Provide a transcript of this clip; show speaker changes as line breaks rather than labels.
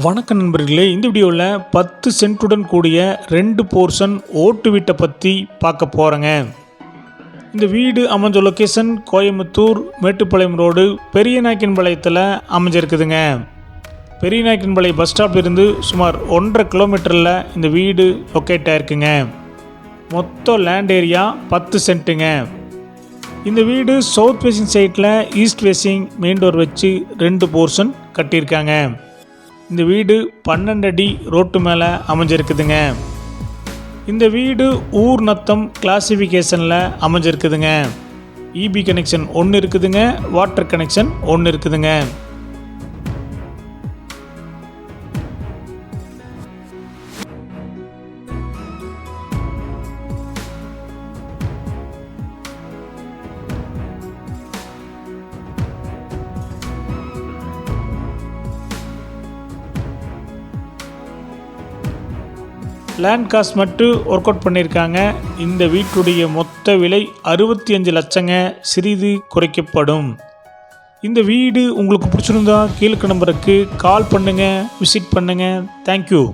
வணக்க நண்பர்களே இந்த வீடியோவில் பத்து சென்ட்டுடன் கூடிய ரெண்டு போர்ஷன் ஓட்டு வீட்டை பற்றி பார்க்க போகிறேங்க இந்த வீடு அமைஞ்ச லொக்கேஷன் கோயம்புத்தூர் மேட்டுப்பாளையம் ரோடு பெரியநாயக்கன்பாளையத்தில் அமைஞ்சிருக்குதுங்க. பெரியநாயக்கன்பாளையம் பஸ் ஸ்டாப்லேருந்து சுமார் ஒன்றரை கிலோமீட்டரில் இந்த வீடு லொக்கேட் ஆயிருக்குங்க. மொத்த லேண்ட் ஏரியா பத்து சென்ட்டுங்க. இந்த வீடு சவுத் ஃபேசிங் சைட்டில் ஈஸ்ட் ஃபேசிங் மெயின் டோர் வச்சு ரெண்டு போர்ஷன் கட்டியிருக்காங்க. இந்த வீடு பன்னெண்டு அடி ரோட்டு மேலே அமைஞ்சிருக்குதுங்க. இந்த வீடு ஊர் நத்தம் கிளாசிஃபிகேஷனில் அமைஞ்சிருக்குதுங்க. இபி கனெக்ஷன் ஒன்று இருக்குதுங்க வாட்டர் கனெக்ஷன் ஒன்று இருக்குதுங்க. லேண்ட் காஸ்ட் மட்டும் ஒர்க் அவுட் பண்ணியிருக்காங்க இந்த வீட்டுடைய மொத்த விலை அறுபத்தி அஞ்சு லட்சங்க. சிறிது குறைக்கப்படும். இந்த வீடு உங்களுக்கு பிடிச்சிருந்தா கீழ்க்கு நம்பருக்கு கால் பண்ணுங்கள் விசிட் பண்ணுங்கள் தேங்க்யூ